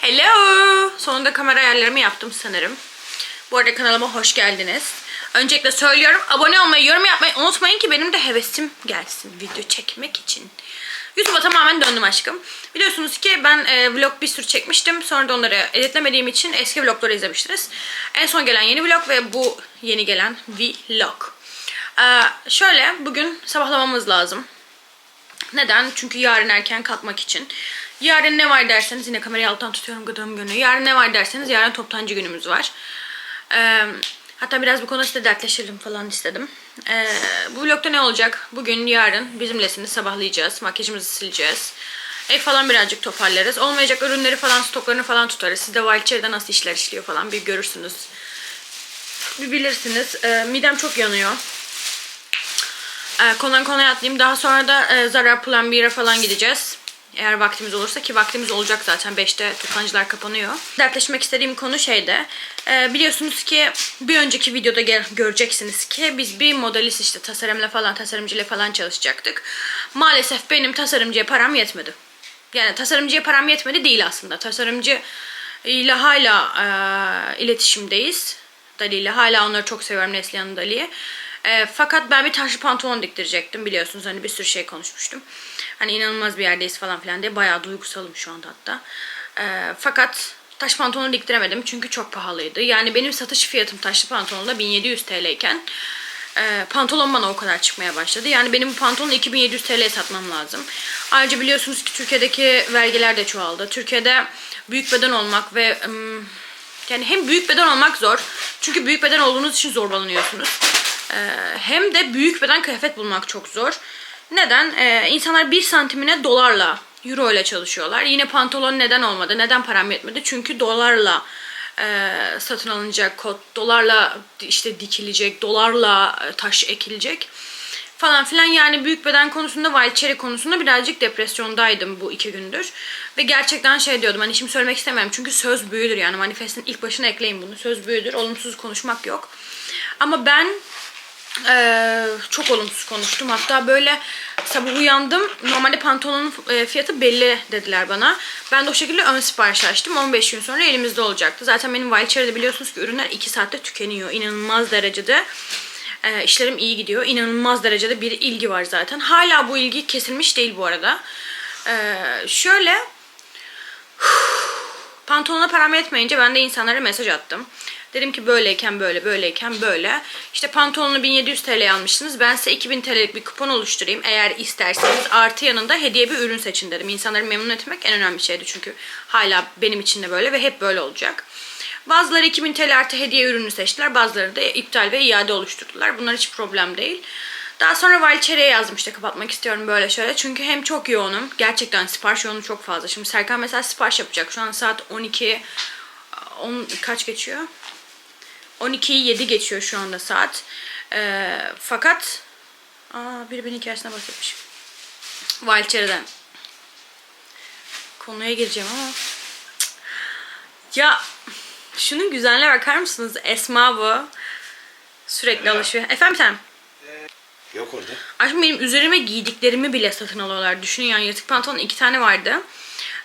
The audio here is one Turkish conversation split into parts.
Hello! Sonunda kamera ayarlarımı yaptım sanırım. Bu arada kanalıma hoş geldiniz. Öncelikle söylüyorum abone olmayı, yorum yapmayı unutmayın ki benim de hevesim gelsin video çekmek için. YouTube'a tamamen döndüm aşkım. Biliyorsunuz ki ben e, vlog bir sürü çekmiştim. Sonra da onları editlemediğim için eski vlogları izlemiştiniz. En son gelen yeni vlog ve bu yeni gelen vlog. Ee, şöyle bugün sabahlamamız lazım. Neden? Çünkü yarın erken kalkmak için. Yarın ne var derseniz yine kamerayı alttan tutuyorum gıdığım günü. Yarın ne var derseniz yarın toptancı günümüz var. Ee, hatta biraz bu konuda size dertleşelim falan istedim. Ee, bu vlogda ne olacak? Bugün, yarın bizimlesiniz sabahlayacağız. Makyajımızı sileceğiz. Ev falan birazcık toparlarız. Olmayacak ürünleri falan, stoklarını falan tutarız. Siz de Wildchair'de nasıl işler işliyor falan bir görürsünüz. Bir bilirsiniz. Ee, midem çok yanıyor. Ee, konudan konuya atlayayım. Daha sonra da e, Zara 1'e falan gideceğiz. Eğer vaktimiz olursa ki vaktimiz olacak zaten 5'te toptancılar kapanıyor. Dertleşmek istediğim konu şeyde. e, biliyorsunuz ki bir önceki videoda göreceksiniz ki biz bir modelist işte tasarımla falan tasarımcıyla falan çalışacaktık. Maalesef benim tasarımcıya param yetmedi. Yani tasarımcıya param yetmedi değil aslında. Tasarımcı ile hala e, iletişimdeyiz. Dali ile hala onları çok seviyorum Neslihan'ın Dali'yi. E, fakat ben bir taşlı pantolon diktirecektim biliyorsunuz hani bir sürü şey konuşmuştum. Hani inanılmaz bir yerdeyiz falan filan diye bayağı duygusalım şu anda hatta. E, fakat taş pantolonu diktiremedim çünkü çok pahalıydı. Yani benim satış fiyatım taşlı pantolonda 1700 TL iken e, pantolon bana o kadar çıkmaya başladı. Yani benim bu pantolonu 2700 TL'ye satmam lazım. Ayrıca biliyorsunuz ki Türkiye'deki vergiler de çoğaldı. Türkiye'de büyük beden olmak ve yani hem büyük beden olmak zor. Çünkü büyük beden olduğunuz için zorbalanıyorsunuz. Ee, hem de büyük beden kıyafet bulmak çok zor. Neden? Ee, insanlar bir santimine dolarla, euro ile çalışıyorlar. Yine pantolon neden olmadı? Neden param yetmedi? Çünkü dolarla e, satın alınacak kot, dolarla işte dikilecek, dolarla e, taş ekilecek falan filan. Yani büyük beden konusunda, wild cherry konusunda birazcık depresyondaydım bu iki gündür. Ve gerçekten şey diyordum hani şimdi söylemek istemiyorum çünkü söz büyüdür yani manifestin ilk başına ekleyin bunu. Söz büyüdür, olumsuz konuşmak yok. Ama ben ee, çok olumsuz konuştum. Hatta böyle sabah uyandım. Normalde pantolonun e, fiyatı belli dediler bana. Ben de o şekilde ön sipariş açtım. 15 gün sonra elimizde olacaktı. Zaten benim Wildchair'de biliyorsunuz ki ürünler 2 saatte tükeniyor. İnanılmaz derecede. E, işlerim iyi gidiyor. İnanılmaz derecede bir ilgi var zaten. Hala bu ilgi kesilmiş değil bu arada. E, şöyle Pantolona param yetmeyince ben de insanlara mesaj attım. Dedim ki böyleyken böyle, böyleyken böyle. İşte pantolonu 1700 TL almışsınız. Ben size 2000 TL'lik bir kupon oluşturayım. Eğer isterseniz artı yanında hediye bir ürün seçin dedim. İnsanları memnun etmek en önemli şeydi çünkü hala benim için de böyle ve hep böyle olacak. Bazıları 2000 TL artı hediye ürünü seçtiler. Bazıları da iptal ve iade oluşturdular. Bunlar hiç problem değil. Daha sonra Valçere'ye yazdım işte kapatmak istiyorum böyle şöyle. Çünkü hem çok yoğunum. Gerçekten sipariş yoğunu çok fazla. Şimdi Serkan mesela sipariş yapacak. Şu an saat 12 10 kaç geçiyor? 12'yi 7 geçiyor şu anda saat. Ee, fakat aa, biri beni hikayesine bahsetmiş. Valçere'den. Konuya gireceğim ama ya şunun güzelliğine bakar mısınız? Esma bu. Sürekli alışıyor. Efendim sen? Yok orada. Aşkım benim üzerime giydiklerimi bile satın alıyorlar. Düşünün yani yırtık pantolon iki tane vardı.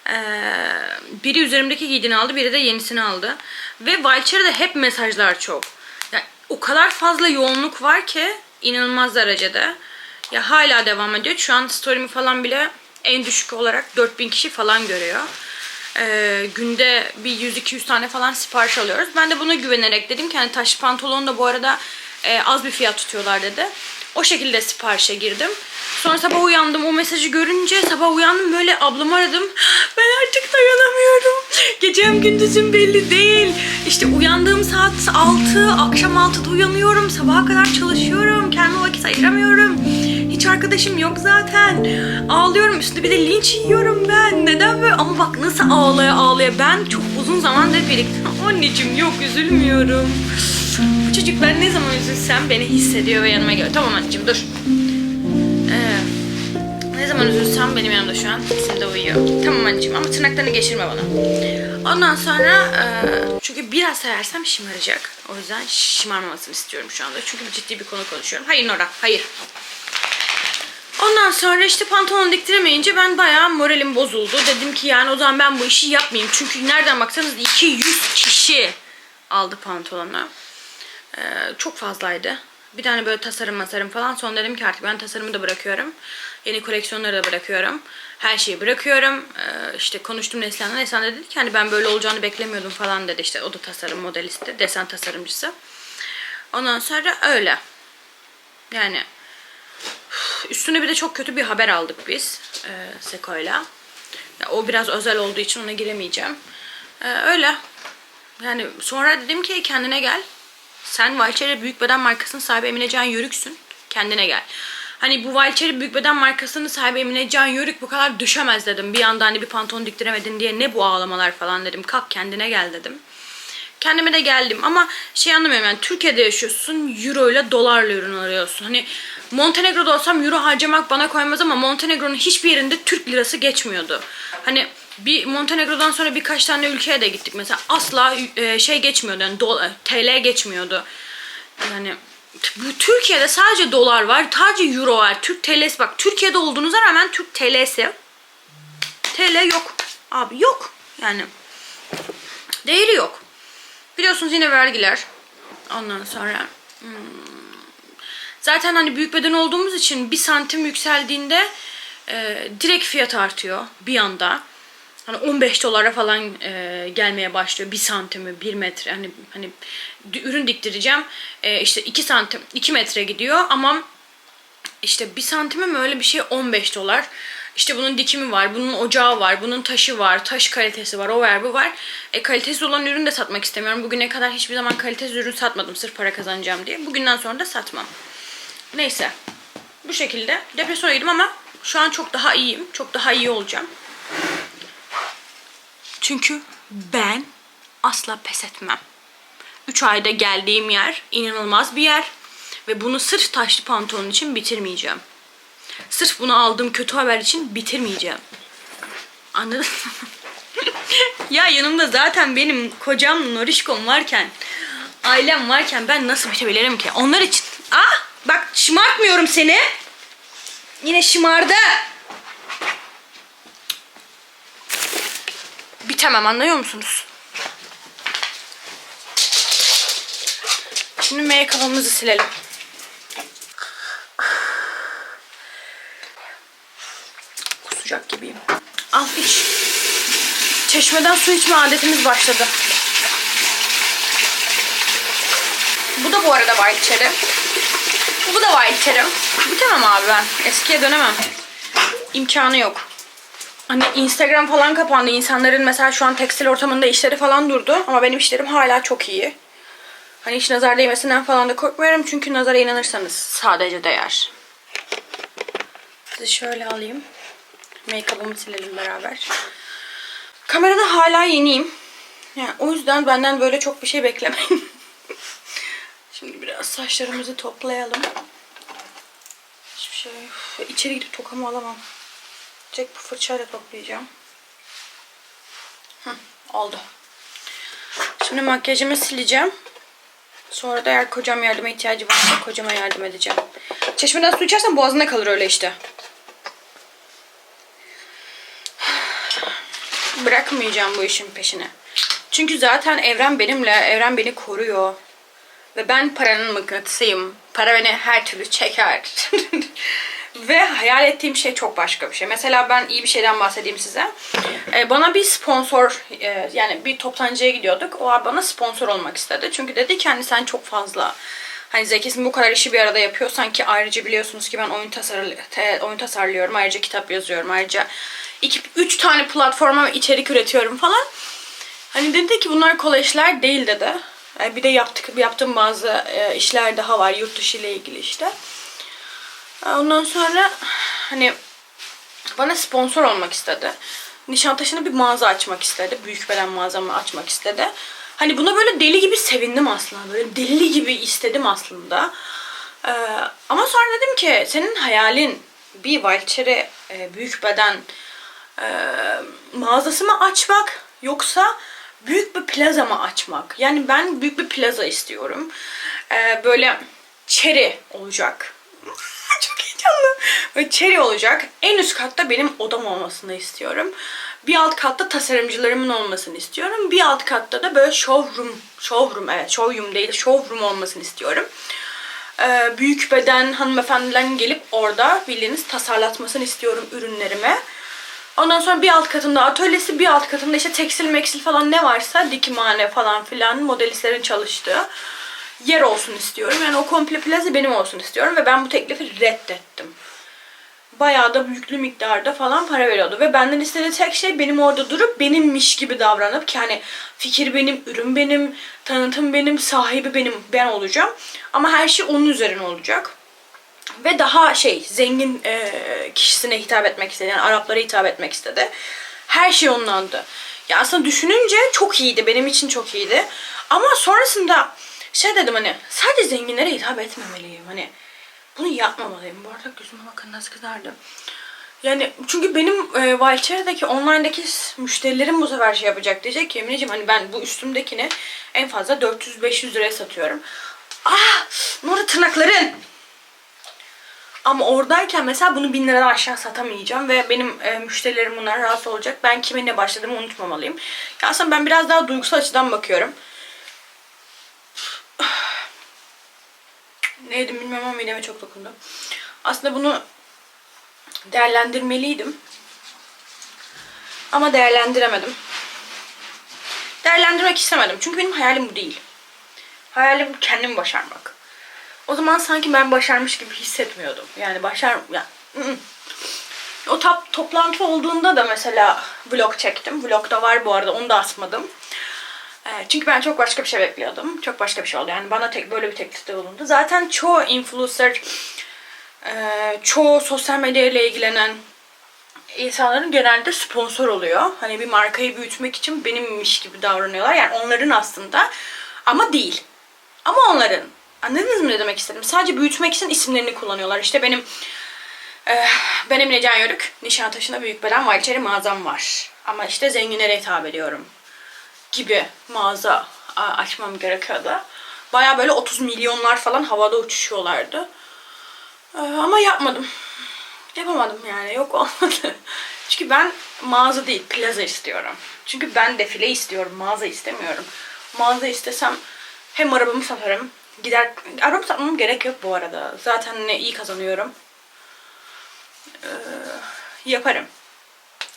Ee, biri üzerimdeki giydiğini aldı, biri de yenisini aldı. Ve Wildchair'de hep mesajlar çok. Yani o kadar fazla yoğunluk var ki inanılmaz derecede. Ya hala devam ediyor. Şu an story'mi falan bile en düşük olarak 4000 kişi falan görüyor. Ee, günde bir 100-200 tane falan sipariş alıyoruz. Ben de buna güvenerek dedim ki hani taş pantolon da bu arada e, az bir fiyat tutuyorlar dedi. O şekilde siparişe girdim. Sonra sabah uyandım. O mesajı görünce sabah uyandım böyle ablamı aradım. Ben artık dayanamıyorum. Gecem gündüzüm belli değil. İşte uyandığım saat 6, akşam 6'da uyanıyorum. Sabaha kadar çalışıyorum. Kendime vakit ayıramıyorum. Hiç arkadaşım yok zaten. Ağlıyorum. Üstünde bir de linç yiyorum ben. Neden böyle? Ama bak nasıl ağlaya ağlaya. Ben çok uzun zamandır biriktim. Anneciğim yok üzülmüyorum. Çocuk ben ne zaman üzülsem beni hissediyor ve yanıma geliyor. Tamam anneciğim dur. Ee, ne zaman üzülsem benim yanımda şu an. Bizim de uyuyor. Tamam anneciğim ama tırnaklarını geçirme bana. Ondan sonra e, çünkü biraz seversem şımaracak. O yüzden şımarmamasını istiyorum şu anda. Çünkü ciddi bir konu konuşuyorum. Hayır Nora, hayır. Ondan sonra işte pantolon diktiremeyince ben bayağı moralim bozuldu. Dedim ki yani o zaman ben bu işi yapmayayım. Çünkü nereden baksanız 200 kişi aldı pantolonu. Ee, çok fazlaydı. Bir tane böyle tasarım masarım falan. Sonra dedim ki artık ben tasarımı da bırakıyorum. Yeni koleksiyonları da bırakıyorum. Her şeyi bırakıyorum. Ee, işte konuştum Neslihan'la. Neslihan da dedi ki hani ben böyle olacağını beklemiyordum falan dedi. İşte o da tasarım modelisti. Desen tasarımcısı. Ondan sonra öyle. Yani Üstüne bir de çok kötü bir haber aldık biz e, Seko'yla. O biraz özel olduğu için ona giremeyeceğim. E, öyle. Yani sonra dedim ki kendine gel. Sen Valçeri Büyük Beden markasının sahibi Emine Can Yörük'sün. Kendine gel. Hani bu Valçeri Büyük Beden markasının sahibi Emine Can Yörük bu kadar düşemez dedim. Bir anda hani bir pantolon diktiremedin diye ne bu ağlamalar falan dedim. Kalk kendine gel dedim. Kendime de geldim ama şey anlamıyorum yani Türkiye'de yaşıyorsun euro ile dolarla ürün arıyorsun. Hani Montenegro'da olsam euro harcamak bana koymaz ama Montenegro'nun hiçbir yerinde Türk lirası geçmiyordu. Hani bir Montenegro'dan sonra birkaç tane ülkeye de gittik mesela asla e, şey geçmiyordu yani dola- TL geçmiyordu. Yani bu Türkiye'de sadece dolar var, sadece euro var, Türk TL'si bak Türkiye'de olduğunuza rağmen Türk TL'si TL yok. Abi yok. Yani değeri yok. Biliyorsunuz yine vergiler. Ondan sonra hmm, zaten hani büyük beden olduğumuz için bir santim yükseldiğinde e, direkt fiyat artıyor bir anda. Hani 15 dolara falan e, gelmeye başlıyor. Bir santimi, bir metre. Hani hani ürün diktireceğim. E, işte 2 santim, 2 metre gidiyor ama işte bir santime mi öyle bir şey 15 dolar. İşte bunun dikimi var, bunun ocağı var, bunun taşı var, taş kalitesi var, o var, bu var. E kalitesiz olan ürün de satmak istemiyorum. Bugüne kadar hiçbir zaman kalitesiz ürün satmadım sırf para kazanacağım diye. Bugünden sonra da satmam. Neyse. Bu şekilde depresyona girdim ama şu an çok daha iyiyim. Çok daha iyi olacağım. Çünkü ben asla pes etmem. 3 ayda geldiğim yer inanılmaz bir yer. Ve bunu sırf taşlı pantolon için bitirmeyeceğim. Sırf bunu aldığım kötü haber için bitirmeyeceğim. Anladın mı? ya yanımda zaten benim kocam Norişkom varken, ailem varken ben nasıl bitebilirim ki? Onlar için. Ah bak şımartmıyorum seni. Yine şımardı. Bitemem anlıyor musunuz? Şimdi make-up'ımızı silelim. Kusacak gibiyim. Al iç. Çeşmeden su içme adetimiz başladı. Bu da bu arada white cherry. Bu da white cherry. Bitemem abi ben. Eskiye dönemem. İmkanı yok. Hani Instagram falan kapandı. İnsanların mesela şu an tekstil ortamında işleri falan durdu. Ama benim işlerim hala çok iyi. Hani hiç nazar değmesinden falan da korkmuyorum. Çünkü nazara inanırsanız sadece değer. Sizi şöyle alayım. Make-up'ımı silelim beraber. Kamerada hala yeniyim. Yani o yüzden benden böyle çok bir şey beklemeyin. Şimdi biraz saçlarımızı toplayalım. Hiçbir şey... Üf, içeri gidip tokamı alamam. Tek bu fırçayla toplayacağım. Hı, oldu. Şimdi makyajımı sileceğim. Sonra da eğer kocam yardıma ihtiyacı varsa kocama yardım edeceğim. Çeşmeden su içersen boğazında kalır öyle işte. Bırakmayacağım bu işin peşine. Çünkü zaten evren benimle, evren beni koruyor. Ve ben paranın mıknatısıyım. Para beni her türlü çeker. Ve hayal ettiğim şey çok başka bir şey. Mesela ben iyi bir şeyden bahsedeyim size. Ee, bana bir sponsor, e, yani bir toptancıya gidiyorduk. O bana sponsor olmak istedi. Çünkü dedi ki hani sen çok fazla hani zekisin bu kadar işi bir arada yapıyorsan ki ayrıca biliyorsunuz ki ben oyun tasarlı te- oyun tasarlıyorum. Ayrıca kitap yazıyorum. Ayrıca iki, üç tane platforma içerik üretiyorum falan. Hani dedi ki bunlar kolay işler değil dedi. E, Bir de yaptık, yaptığım bazı e, işler daha var yurt dışı ile ilgili işte. Ondan sonra hani bana sponsor olmak istedi. Nişantaşı'nda bir mağaza açmak istedi. Büyük beden mağazamı açmak istedi. Hani buna böyle deli gibi sevindim aslında. Böyle deli gibi istedim aslında. Ee, ama sonra dedim ki senin hayalin bir Valçere e, büyük beden e, mağazası mı açmak yoksa büyük bir plaza mı açmak? Yani ben büyük bir plaza istiyorum. Ee, böyle çeri olacak. Çok heyecanlı. Ve cherry olacak. En üst katta benim odam olmasını istiyorum. Bir alt katta tasarımcılarımın olmasını istiyorum. Bir alt katta da böyle showroom, showroom evet showroom değil showroom olmasını istiyorum. Ee, büyük beden hanımefendilerin gelip orada bildiğiniz tasarlatmasını istiyorum ürünlerime. Ondan sonra bir alt katında atölyesi, bir alt katında işte tekstil meksil falan ne varsa dikimhane falan filan modelistlerin çalıştığı yer olsun istiyorum. Yani o komple plaza benim olsun istiyorum ve ben bu teklifi reddettim. Bayağı da yüklü miktarda falan para veriyordu ve benden istediği tek şey benim orada durup benimmiş gibi davranıp ki hani fikir benim, ürün benim, tanıtım benim, sahibi benim, ben olacağım. Ama her şey onun üzerine olacak ve daha şey zengin e, kişisine hitap etmek istedi. Yani Araplara hitap etmek istedi. Her şey onlandı. Ya aslında düşününce çok iyiydi. Benim için çok iyiydi. Ama sonrasında şey dedim hani sadece zenginlere hitap etmemeliyim. Hani bunu yapmamalıyım. Bu arada gözüme bakın nasıl kızardı. Yani çünkü benim e, Valçere'deki online'daki müşterilerim bu sefer şey yapacak. Diyecek ki Emineciğim hani ben bu üstümdekini en fazla 400-500 liraya satıyorum. Ah! Ne oldu tırnakların? Ama oradayken mesela bunu bin liradan aşağı satamayacağım ve benim e, müşterilerim bundan rahatsız olacak. Ben kiminle başladığımı unutmamalıyım. Ya aslında ben biraz daha duygusal açıdan bakıyorum. Ne yedim bilmiyorum ama mideme çok dokundu. Aslında bunu değerlendirmeliydim. Ama değerlendiremedim. Değerlendirmek istemedim. Çünkü benim hayalim bu değil. Hayalim kendimi başarmak. O zaman sanki ben başarmış gibi hissetmiyordum. Yani başar... Yani, o tap, toplantı olduğunda da mesela vlog çektim. Vlogda var bu arada onu da asmadım. Ee, çünkü ben çok başka bir şey bekliyordum. Çok başka bir şey oldu. Yani bana tek böyle bir teklifte bulundu. Zaten çoğu influencer, e, çoğu sosyal medya ile ilgilenen insanların genelde sponsor oluyor. Hani bir markayı büyütmek için benimmiş gibi davranıyorlar. Yani onların aslında ama değil. Ama onların. Anladınız mı ne demek istedim? Sadece büyütmek için isimlerini kullanıyorlar. İşte benim e, ben Emine Can Yörük. Nişantaşı'nda büyük beden Valçeri mağazam var. Ama işte zenginlere hitap ediyorum. Gibi mağaza açmam gerekiyordu. Baya böyle 30 milyonlar falan havada uçuşuyorlardı. E, ama yapmadım. Yapamadım yani. Yok olmadı. Çünkü ben mağaza değil plaza istiyorum. Çünkü ben defile istiyorum. Mağaza istemiyorum. Mağaza istesem hem arabamı satarım. Gider araba satmam gerek yok bu arada. Zaten ne iyi kazanıyorum. Ee, yaparım.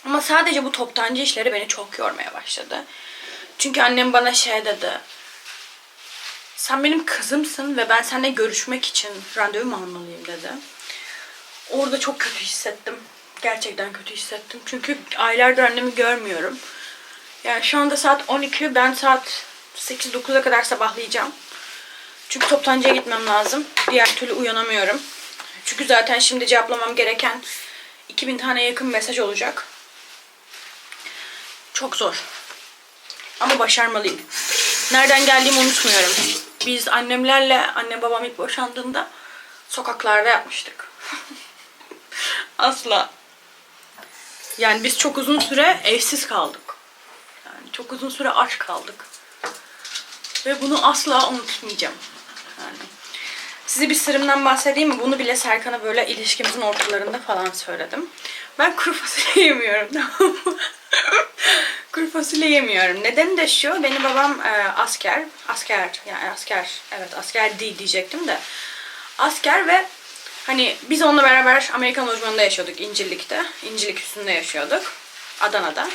Ama sadece bu toptancı işleri beni çok yormaya başladı. Çünkü annem bana şey dedi. Sen benim kızımsın ve ben seninle görüşmek için randevu mu almalıyım dedi. Orada çok kötü hissettim. Gerçekten kötü hissettim. Çünkü aylardır annemi görmüyorum. Yani şu anda saat 12. Ben saat 8-9'a kadar sabahlayacağım. Çünkü toptancıya gitmem lazım. Diğer türlü uyanamıyorum. Çünkü zaten şimdi cevaplamam gereken 2000 tane yakın mesaj olacak. Çok zor. Ama başarmalıyım. Nereden geldiğimi unutmuyorum. Biz annemlerle, annem babam ilk boşandığında sokaklarda yapmıştık. Asla. Yani biz çok uzun süre evsiz kaldık. Yani çok uzun süre aç kaldık. Ve bunu asla unutmayacağım. Yani size bir sırrımdan bahsedeyim mi? Bunu bile Serkan'a böyle ilişkimizin ortalarında falan söyledim. Ben kuru fasulye yemiyorum? Kuru fasulye yemiyorum. Nedeni de şu, benim babam e, asker. Asker, yani asker, evet asker değil diyecektim de. Asker ve hani biz onunla beraber Amerikan lojmanında yaşıyorduk İncirlik'te. İncirlik üstünde yaşıyorduk. Adana'da.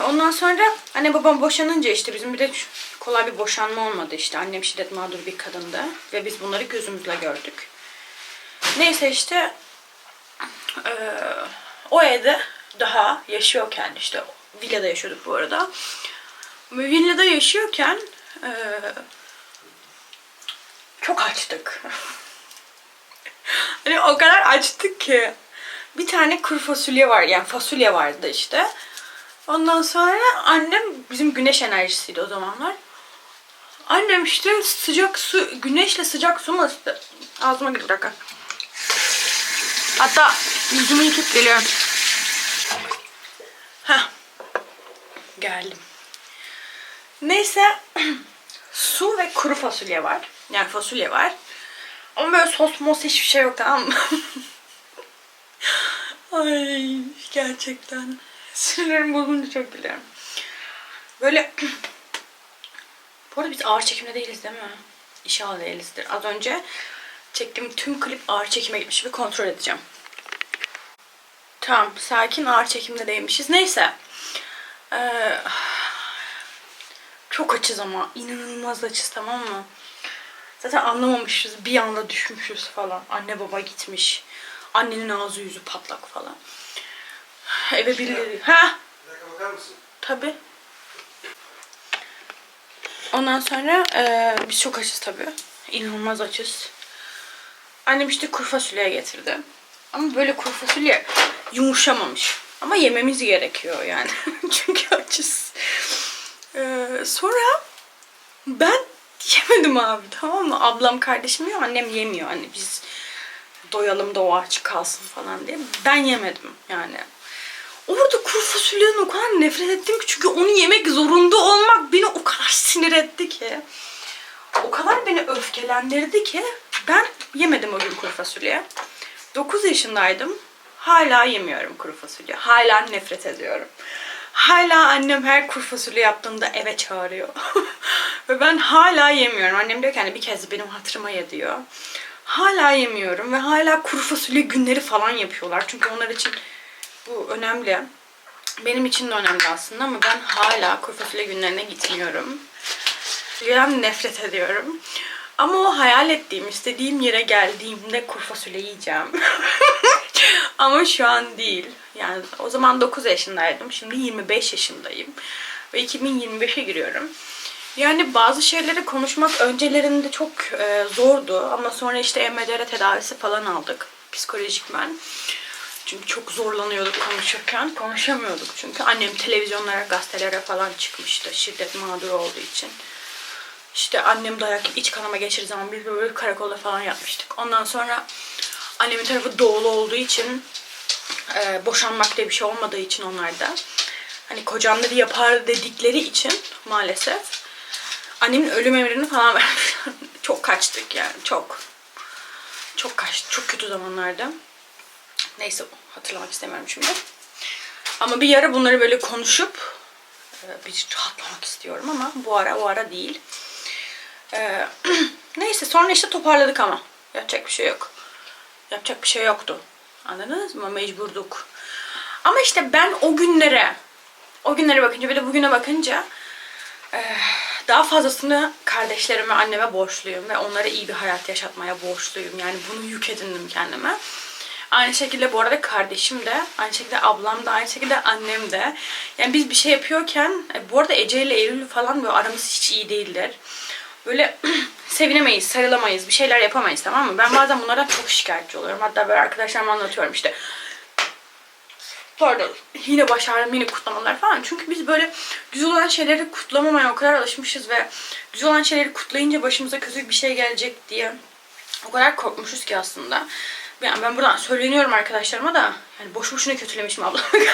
Ondan sonra anne babam boşanınca işte bizim bir de kolay bir boşanma olmadı işte. Annem şiddet mağdur bir kadındı ve biz bunları gözümüzle gördük. Neyse işte eee, o evde daha yaşıyorken işte villada yaşıyorduk bu arada. Villada yaşıyorken eee, çok açtık. hani o kadar açtık ki bir tane kuru fasulye var yani fasulye vardı işte. Ondan sonra annem bizim güneş enerjisiydi o zamanlar. Annem işte sıcak su, güneşle sıcak su mu ısıttı? Ağzıma girdi bir dakika. Hatta yüzümü yıkıp geliyorum. Geldim. Neyse su ve kuru fasulye var. Yani fasulye var. Ama böyle sos mos hiçbir şey yok tamam mı? Ay gerçekten. Sinirlerim bozulunca çok biliyorum. Böyle bu arada biz ağır çekimde değiliz değil mi? İnşallah değilizdir. Az önce çektiğim tüm klip ağır çekime gitmiş. Bir kontrol edeceğim. Tamam. Sakin ağır çekimde değilmişiz. Neyse. Ee, çok açız ama. inanılmaz açız tamam mı? Zaten anlamamışız. Bir anda düşmüşüz falan. Anne baba gitmiş. Annenin ağzı yüzü patlak falan. Eve birileri... Ha? Bir. Ondan sonra eee, biz çok açız tabii. İnanılmaz açız. Annem işte kuru fasulye getirdi. Ama böyle kuru fasulye yumuşamamış. Ama yememiz gerekiyor yani. Çünkü açız. Eee, sonra ben yemedim abi tamam mı? Ablam kardeşim yiyor, annem yemiyor. Hani biz doyalım da o aç kalsın falan diye. Ben yemedim yani. Orada kuru fasulyeden o kadar nefret ettim ki çünkü onu yemek zorunda olmak beni o kadar sinir etti ki. O kadar beni öfkelendirdi ki ben yemedim o gün kuru fasulye. 9 yaşındaydım. Hala yemiyorum kuru fasulye. Hala nefret ediyorum. Hala annem her kuru fasulye yaptığında eve çağırıyor. Ve ben hala yemiyorum. Annem diyor ki hani bir kez benim hatırıma ye diyor. Hala yemiyorum ve hala kuru fasulye günleri falan yapıyorlar. Çünkü onlar için bu önemli. Benim için de önemli aslında ama ben hala kuru fasulye günlerine gitmiyorum. Fasulyeden nefret ediyorum. Ama o hayal ettiğim, istediğim yere geldiğimde kuru fasulye yiyeceğim. ama şu an değil. Yani o zaman 9 yaşındaydım. Şimdi 25 yaşındayım. Ve 2025'e giriyorum. Yani bazı şeyleri konuşmak öncelerinde çok e, zordu. Ama sonra işte EMDR tedavisi falan aldık. Psikolojik ben. Çünkü çok zorlanıyorduk konuşurken. Konuşamıyorduk çünkü. Annem televizyonlara, gazetelere falan çıkmıştı. Şiddet mağduru olduğu için. İşte annem dayak iç kanama geçirdiği zaman biz böyle karakolda falan yatmıştık. Ondan sonra annemin tarafı doğulu olduğu için e, boşanmak diye bir şey olmadığı için onlarda. Hani kocamları yapar dedikleri için maalesef annemin ölüm emrini falan çok kaçtık yani çok. Çok kaçtık. Çok kötü zamanlarda. Neyse hatırlamak istemiyorum şimdi. Ama bir ara bunları böyle konuşup e, bir rahatlamak istiyorum ama bu ara o ara değil. E, neyse sonra işte toparladık ama. Yapacak bir şey yok. Yapacak bir şey yoktu. Anladınız mı? Mecburduk. Ama işte ben o günlere o günlere bakınca bir de bugüne bakınca e, daha fazlasını kardeşlerime, anneme borçluyum ve onlara iyi bir hayat yaşatmaya borçluyum. Yani bunu yük edindim kendime. Aynı şekilde bu arada kardeşim de, aynı şekilde ablam da, aynı şekilde annem de. Yani biz bir şey yapıyorken, e, bu arada Ece ile Eylül falan böyle aramız hiç iyi değildir. Böyle sevinemeyiz, sarılamayız, bir şeyler yapamayız tamam mı? Ben bazen bunlardan çok şikayetçi oluyorum. Hatta böyle arkadaşlarıma anlatıyorum işte. Pardon, yine başardım, yine kutlamalar falan. Çünkü biz böyle güzel olan şeyleri kutlamamaya o kadar alışmışız ve güzel olan şeyleri kutlayınca başımıza kötü bir şey gelecek diye o kadar korkmuşuz ki aslında. Yani ben buradan söyleniyorum arkadaşlarıma da yani boş boşuna kötülemişim ablamı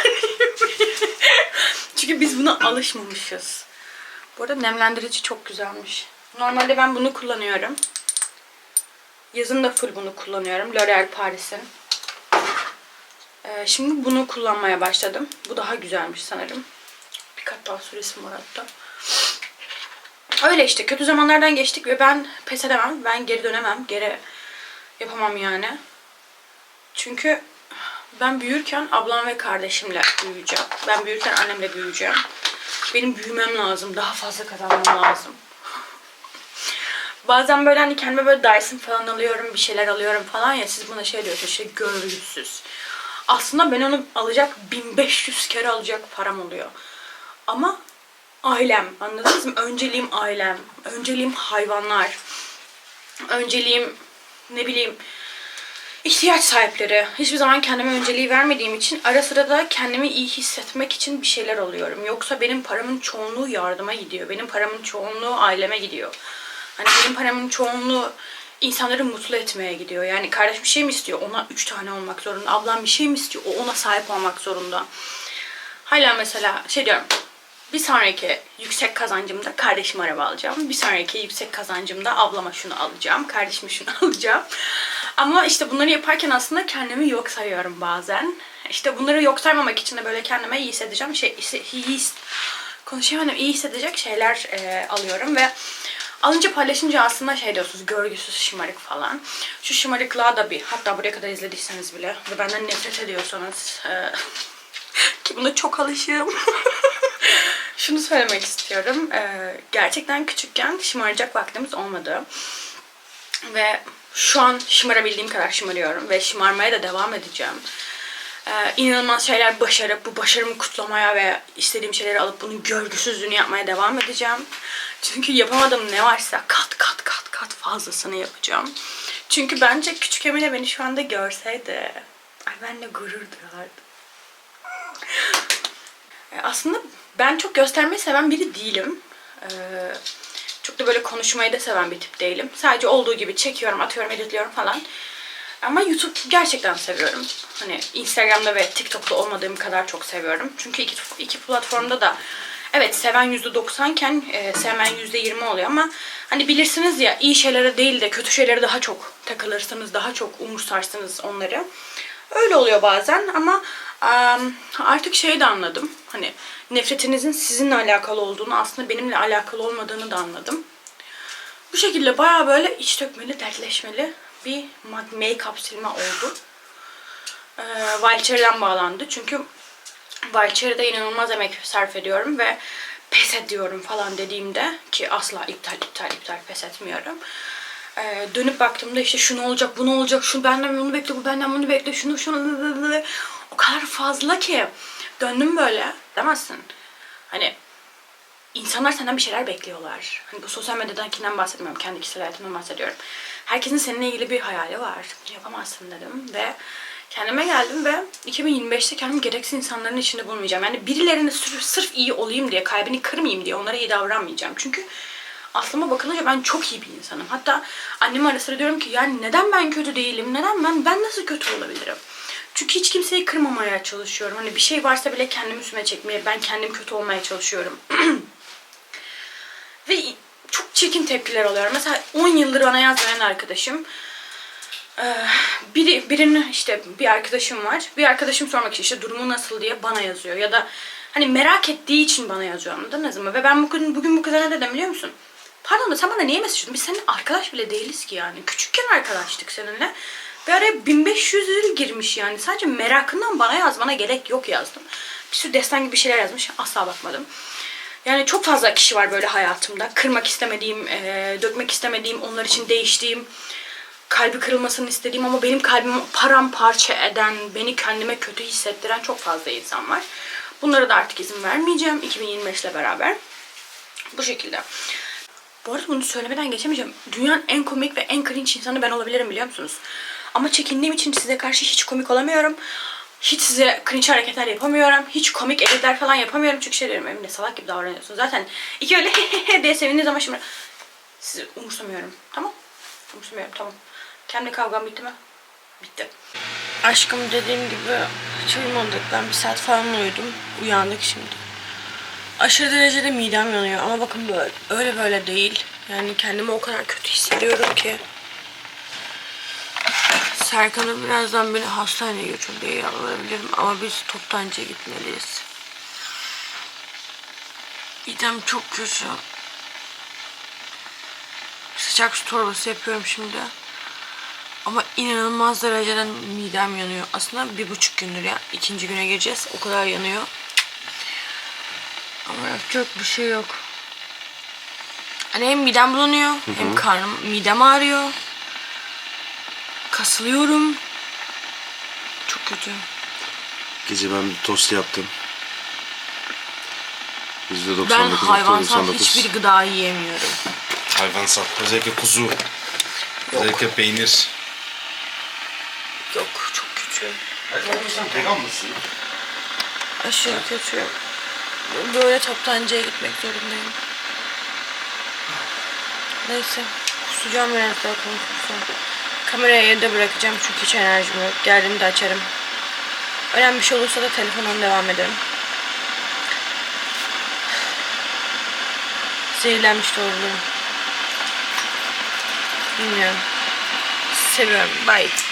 Çünkü biz buna alışmamışız. Bu arada nemlendirici çok güzelmiş. Normalde ben bunu kullanıyorum. Yazın da full bunu kullanıyorum. L'Oreal Paris'in. Ee, şimdi bunu kullanmaya başladım. Bu daha güzelmiş sanırım. Bir kat daha süresi var hatta. Öyle işte kötü zamanlardan geçtik ve ben pes edemem. Ben geri dönemem. Geri yapamam yani. Çünkü ben büyürken ablam ve kardeşimle büyüyeceğim. Ben büyürken annemle büyüyeceğim. Benim büyümem lazım. Daha fazla kazanmam lazım. Bazen böyle hani kendime böyle Dyson falan alıyorum, bir şeyler alıyorum falan ya siz buna şey diyorsunuz işte görgüsüz. Aslında ben onu alacak 1500 kere alacak param oluyor. Ama ailem anladınız mı? Önceliğim ailem, önceliğim hayvanlar, önceliğim ne bileyim ihtiyaç sahipleri. Hiçbir zaman kendime önceliği vermediğim için ara sıra da kendimi iyi hissetmek için bir şeyler alıyorum. Yoksa benim paramın çoğunluğu yardıma gidiyor. Benim paramın çoğunluğu aileme gidiyor. Hani benim paramın çoğunluğu insanları mutlu etmeye gidiyor. Yani kardeş bir şey mi istiyor? Ona üç tane olmak zorunda. Ablam bir şey mi istiyor? O ona sahip olmak zorunda. Hala mesela şey diyorum. Bir sonraki yüksek kazancımda kardeşime araba alacağım. Bir sonraki yüksek kazancımda ablama şunu alacağım. Kardeşime şunu alacağım. Ama işte bunları yaparken aslında kendimi yok sayıyorum bazen. İşte bunları yok saymamak için de böyle kendime iyi hissedeceğim şey iyi konuşamadım iyi hissedecek şeyler e, alıyorum ve alınca paylaşınca aslında şey diyorsunuz görgüsüz şımarık falan. Şu şımarıklığa da bir hatta buraya kadar izlediyseniz bile ve benden nefret ediyorsanız e, ki buna çok alışığım. Şunu söylemek istiyorum. E, gerçekten küçükken şımaracak vaktimiz olmadı. Ve şu an şımarabildiğim kadar şımarıyorum ve şımarmaya da devam edeceğim. Ee, inanılmaz şeyler başarıp bu başarımı kutlamaya ve istediğim şeyleri alıp bunun görgüsüzlüğünü yapmaya devam edeceğim. Çünkü yapamadığım ne varsa kat kat kat kat fazlasını yapacağım. Çünkü bence küçük Emine beni şu anda görseydi ay benimle gurur duyardı. E, Aslında ben çok göstermeyi seven biri değilim. Ee, çok da böyle konuşmayı da seven bir tip değilim. Sadece olduğu gibi çekiyorum, atıyorum, editliyorum falan. Ama YouTube gerçekten seviyorum. Hani Instagram'da ve TikTok'ta olmadığım kadar çok seviyorum. Çünkü iki, iki platformda da evet seven %90 iken e, sevmeyen %20 oluyor ama hani bilirsiniz ya iyi şeylere değil de kötü şeylere daha çok takılırsınız, daha çok umursarsınız onları. Öyle oluyor bazen ama em, artık şeyi de anladım. Hani nefretinizin sizinle alakalı olduğunu aslında benimle alakalı olmadığını da anladım. Bu şekilde bayağı böyle iç dökmeli, dertleşmeli bir ma- make-up silme oldu. Ee, Valçeri'den bağlandı. Çünkü Valçeri'de inanılmaz emek sarf ediyorum ve pes ediyorum falan dediğimde ki asla iptal iptal iptal pes etmiyorum. Ee, dönüp baktığımda işte şu ne olacak, bu ne olacak, şu benden bunu bekle, bu benden bunu bekle, şunu şunu o kadar fazla ki döndüm böyle demezsin. Hani insanlar senden bir şeyler bekliyorlar. Hani bu sosyal medyadankinden bahsetmiyorum. Kendi kişisel hayatımdan bahsediyorum. Herkesin seninle ilgili bir hayali var. Bunu yapamazsın dedim ve kendime geldim ve 2025'te kendimi gereksiz insanların içinde bulmayacağım. Yani birilerine sırf, sırf iyi olayım diye, kalbini kırmayayım diye onlara iyi davranmayacağım. Çünkü aklıma bakılınca ben çok iyi bir insanım. Hatta anneme ara sıra diyorum ki yani neden ben kötü değilim? Neden ben ben nasıl kötü olabilirim? Çünkü hiç kimseyi kırmamaya çalışıyorum. Hani bir şey varsa bile kendimi üstüme çekmeye, ben kendim kötü olmaya çalışıyorum. Ve çok çirkin tepkiler oluyor. Mesela 10 yıldır bana yazmayan arkadaşım. Eee, Biri, birinin işte bir arkadaşım var. Bir arkadaşım sormak için işte durumu nasıl diye bana yazıyor. Ya da hani merak ettiği için bana yazıyor anladınız mı? Ve ben bugün, bugün bu kıza ne dedim biliyor musun? Pardon da sen bana niye mesaj? Biz senin arkadaş bile değiliz ki yani. Küçükken arkadaştık seninle. Ve araya 1500 lira girmiş yani. Sadece merakından bana yazmana gerek yok yazdım. Bir sürü destan gibi şeyler yazmış. Asla bakmadım. Yani çok fazla kişi var böyle hayatımda. Kırmak istemediğim, eee, dökmek istemediğim, onlar için değiştiğim, kalbi kırılmasını istediğim ama benim kalbimi paramparça eden, beni kendime kötü hissettiren çok fazla insan var. Bunlara da artık izin vermeyeceğim 2025 ile beraber. Bu şekilde. Bu arada bunu söylemeden geçemeyeceğim. Dünyanın en komik ve en cringe insanı ben olabilirim biliyor musunuz? Ama çekindiğim için size karşı hiç komik olamıyorum. Hiç size cringe hareketler yapamıyorum. Hiç komik editler falan yapamıyorum. Çünkü şey diyorum Emine salak gibi davranıyorsun. Zaten iki öyle diye sevindiğiniz ama şimdi sizi umursamıyorum. Tamam? Umursamıyorum tamam. Kendi kavgam bitti mi? Bitti. Aşkım dediğim gibi hiç uyumadık. Ben bir saat falan uyudum. Uyandık şimdi. Aşırı derecede midem yanıyor ama bakın böyle öyle böyle değil. Yani kendimi o kadar kötü hissediyorum ki. Serkan'ı birazdan beni hastaneye götür diye yalvarabilirim ama biz toptancıya gitmeliyiz. Midem çok kötü. Sıcak su torbası yapıyorum şimdi. Ama inanılmaz derecede midem yanıyor. Aslında bir buçuk gündür ya. ikinci güne gireceğiz. O kadar yanıyor. Ama yapacak bir şey yok. Hani hem midem bulanıyor hem karnım, midem ağrıyor. Kasılıyorum. Çok kötü. Gece ben bir tost yaptım. %99 Ben hayvansal %99. hiçbir gıda yiyemiyorum. Hayvansal. Özellikle kuzu. Özellikle peynir. Yok çok kötü. Sen vegan mısın? Aşırı kötü. Böyle toptancıya gitmek zorundayım. Neyse. Kusacağım biraz daha konuşursam. Kamerayı evde bırakacağım çünkü hiç enerjim yok. Geldiğimde açarım. Önemli bir şey olursa da telefondan devam ederim. Zehirlenmiş de olabilirim. Bilmiyorum. Seviyorum. Bye.